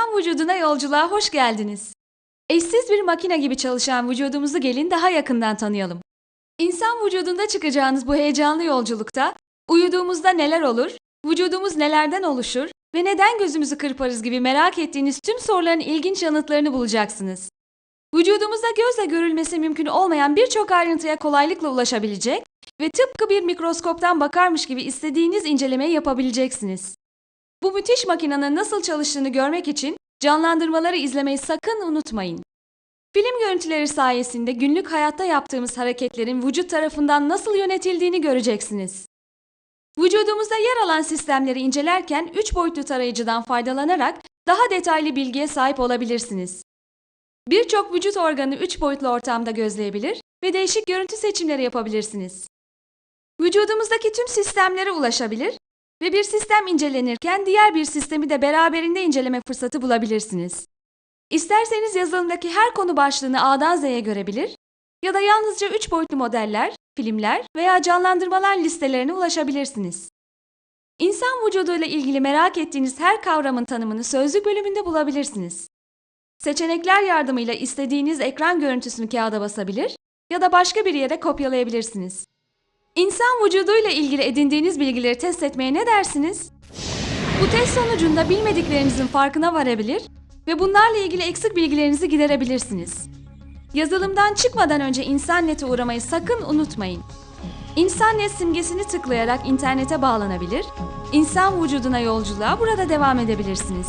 İnsan vücuduna yolculuğa hoş geldiniz. Eşsiz bir makine gibi çalışan vücudumuzu gelin daha yakından tanıyalım. İnsan vücudunda çıkacağınız bu heyecanlı yolculukta uyuduğumuzda neler olur, vücudumuz nelerden oluşur ve neden gözümüzü kırparız gibi merak ettiğiniz tüm soruların ilginç yanıtlarını bulacaksınız. Vücudumuzda gözle görülmesi mümkün olmayan birçok ayrıntıya kolaylıkla ulaşabilecek ve tıpkı bir mikroskoptan bakarmış gibi istediğiniz incelemeyi yapabileceksiniz. Bu müthiş makinenin nasıl çalıştığını görmek için canlandırmaları izlemeyi sakın unutmayın. Film görüntüleri sayesinde günlük hayatta yaptığımız hareketlerin vücut tarafından nasıl yönetildiğini göreceksiniz. Vücudumuzda yer alan sistemleri incelerken 3 boyutlu tarayıcıdan faydalanarak daha detaylı bilgiye sahip olabilirsiniz. Birçok vücut organı 3 boyutlu ortamda gözleyebilir ve değişik görüntü seçimleri yapabilirsiniz. Vücudumuzdaki tüm sistemlere ulaşabilir ve bir sistem incelenirken diğer bir sistemi de beraberinde inceleme fırsatı bulabilirsiniz. İsterseniz yazılımdaki her konu başlığını A'dan Z'ye görebilir ya da yalnızca 3 boyutlu modeller, filmler veya canlandırmalar listelerine ulaşabilirsiniz. İnsan vücuduyla ilgili merak ettiğiniz her kavramın tanımını sözlük bölümünde bulabilirsiniz. Seçenekler yardımıyla istediğiniz ekran görüntüsünü kağıda basabilir ya da başka bir yere kopyalayabilirsiniz. İnsan vücuduyla ilgili edindiğiniz bilgileri test etmeye ne dersiniz? Bu test sonucunda bilmediklerinizin farkına varabilir ve bunlarla ilgili eksik bilgilerinizi giderebilirsiniz. Yazılımdan çıkmadan önce İnsanet'e uğramayı sakın unutmayın. İnsannet simgesini tıklayarak internete bağlanabilir, insan vücuduna yolculuğa burada devam edebilirsiniz.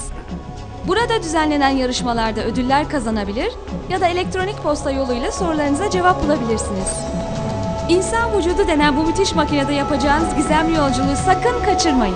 Burada düzenlenen yarışmalarda ödüller kazanabilir ya da elektronik posta yoluyla sorularınıza cevap bulabilirsiniz. İnsan vücudu denen bu müthiş makinede yapacağınız gizemli yolculuğu sakın kaçırmayın.